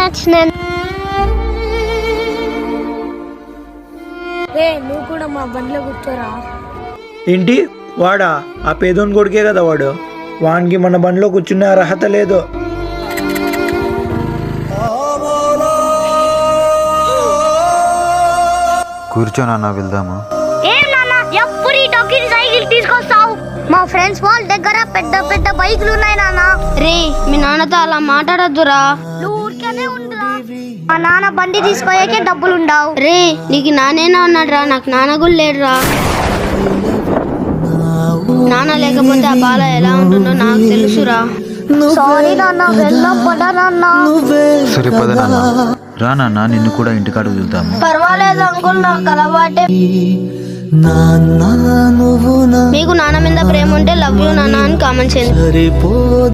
నచ్చినాను ఏ నువ్వు కూడా మా బండిలో కూర్చోరా. ఏంటి? వాడా? ఆ పేదోని కొడుకే కదా వాడు. వానికి మన బండిలో కూర్చునే అర్హత లేదు. కూర్చోనన్నా వెళ్దాము? ఏం నాన్న? ఎప్పుడు ఈ డొక్కిని సైకిల్ తీసుకొస్తావు? మా ఫ్రెండ్స్ వాళ్ళ దగ్గర పెద్ద పెద్ద బైకులు ఉన్నాయి నాన్న. రే మీ నాన్నతో అలా మాట్లాడొద్దురా. నువ్వు మా నాన్న బండి తీసుకోయాకే డబ్బులు ఉండవు రే నీకు నానేనా ఉన్నాడురా నాకు నాన్న కూడా లేడురా. నాన్న లేకపోతే ఆ బాల ఎలా ఉంటుందో నాకు తెలుసురా. సారీ నాన్న వెళ్దాం పదా నాన్న. సరే పద నాన్న. రా నాన్న నిన్ను కూడా ఇంటికాడ వెళ్తాము పర్వాలేదు అంకుల్ నాకు అలవాటే. మీకు నాన్న మీద ప్రేమ ఉంటే లవ్ యూ నాన్న అని కామెంట్ చేయండి.